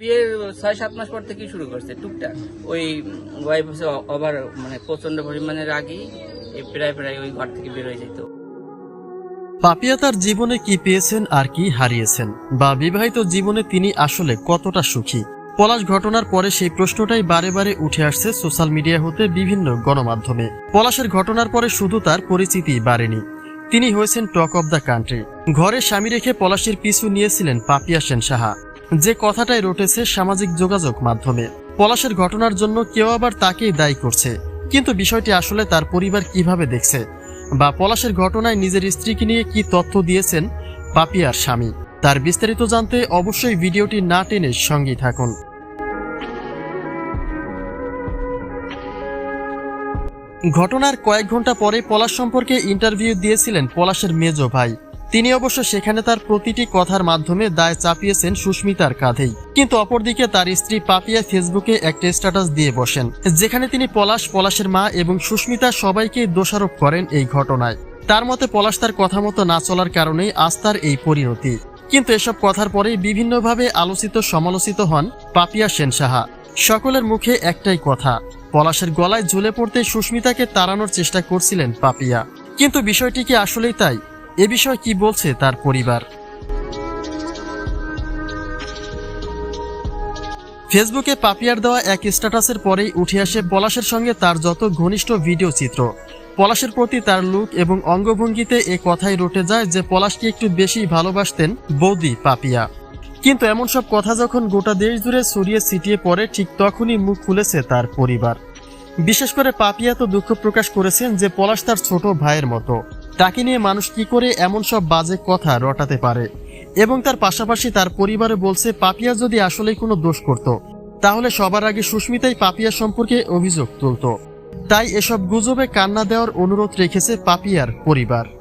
বিয়ের ছয়, সাত মাস পর থেকেই শুরু করছে, টুকটাক। ওই ওয়াইফ হচ্ছে আবার মানে প্রচণ্ড পরিমাণে রাগি প্রায় প্রায় ওই ঘর থেকে বের হয়ে যেত পাপিয়া তার জীবনে কি পেয়েছেন আর কি হারিয়েছেন? বা বিবাহিত জীবনে তিনি আসলে কতটা সুখী? পলাশ ঘটনার পরে সেই প্রশ্নটাই বারে বারে উঠে আসছে সোশ্যাল মিডিয়া হতে বিভিন্ন গণমাধ্যমে। পলাশের ঘটনার পরে শুধু তার পরিচিতি বাড়েনি। তিনি হয়েছেন টক অব দ্য কান্ট্রি। ঘরে স্বামী রেখে পলাশের পিছু নিয়েছিলেন পাপিয়া সেন সাহা যে কথাটাই রটেছে সামাজিক যোগাযোগ মাধ্যমে। পলাশের ঘটনার জন্য কেউ আবার তাকেই দায়ী করছে। কিন্তু বিষয়টি আসলে তার পরিবার কীভাবে দেখছে? বা পলাশের ঘটনায় নিজের স্ত্রীকে নিয়ে কি তথ্য দিয়েছেন পাপিয়ার স্বামী? তার বিস্তারিত জানতে অবশ্যই ভিডিওটি না টেনে সঙ্গেই থাকুন। ঘটনার কয়েক ঘণ্টা পরে পলাশ সম্পর্কে ইন্টারভিউ দিয়েছিলেন পলাশের মেজ ভাই। তিনি অবশ্য সেখানে তার প্রতিটি কথার মাধ্যমে দায় চাপিয়েছেন সুস্মিতার কাঁধেই। কিন্তু অপরদিকে তার স্ত্রী পাপিয়া ফেসবুকে একটা স্ট্যাটাস দিয়ে বসেন, যেখানে তিনি পলাশ পলাশের মা এবং সুস্মিতা সবাইকে দোষারোপ করেন এই ঘটনায়। তার মতে পলাশ তার কথা মতো না চলার কারণেই আস্থার এই পরিণতি। কিন্তু এসব কথার পরেই বিভিন্নভাবে আলোচিত সমালোচিত হন পাপিয়া সেন সাহা সকলের মুখে একটাই কথা, পলাশের গলায় ঝুলে পড়তে সুস্মিতাকে তাড়ানোর চেষ্টা করছিলেন পাপিয়া। কিন্তু বিষয়টি কি আসলেই তাই? এ বিষয়ে কি বলছে তার পরিবার? ফেসবুকে পাপিয়ার দেওয়া এক স্ট্যাটাসের পরেই উঠে আসে পলাশের সঙ্গে তার যত ঘনিষ্ঠ ভিডিও চিত্র। পলাশের প্রতি তার লুক এবং অঙ্গভঙ্গিতে এ কথাই রটে যায় যে পলাশকে একটু বেশি ভালোবাসতেন বৌদি, পাপিয়া। কিন্তু এমন সব কথা যখন গোটা দেশ জুড়ে ছড়িয়ে ছিটিয়ে পড়ে, ঠিক তখনই মুখ খুলেছে তার পরিবার। বিশেষ করে পাপিয়া তো দুঃখ প্রকাশ করেছেন যে পলাশ তার ছোট ভাইয়ের মতো। তাকে নিয়ে মানুষ কি করে এমন সব বাজে কথা রটাতে পারে? এবং তার পাশাপাশি তার পরিবারে বলছে, পাপিয়া যদি আসলেই কোনো দোষ করত, তাহলে সবার আগে সুস্মিতাই পাপিয়া সম্পর্কে অভিযোগ তুলত। তাই এসব গুজবে কান্না দেওয়ার অনুরোধ রেখেছে পাপিয়ার পরিবার।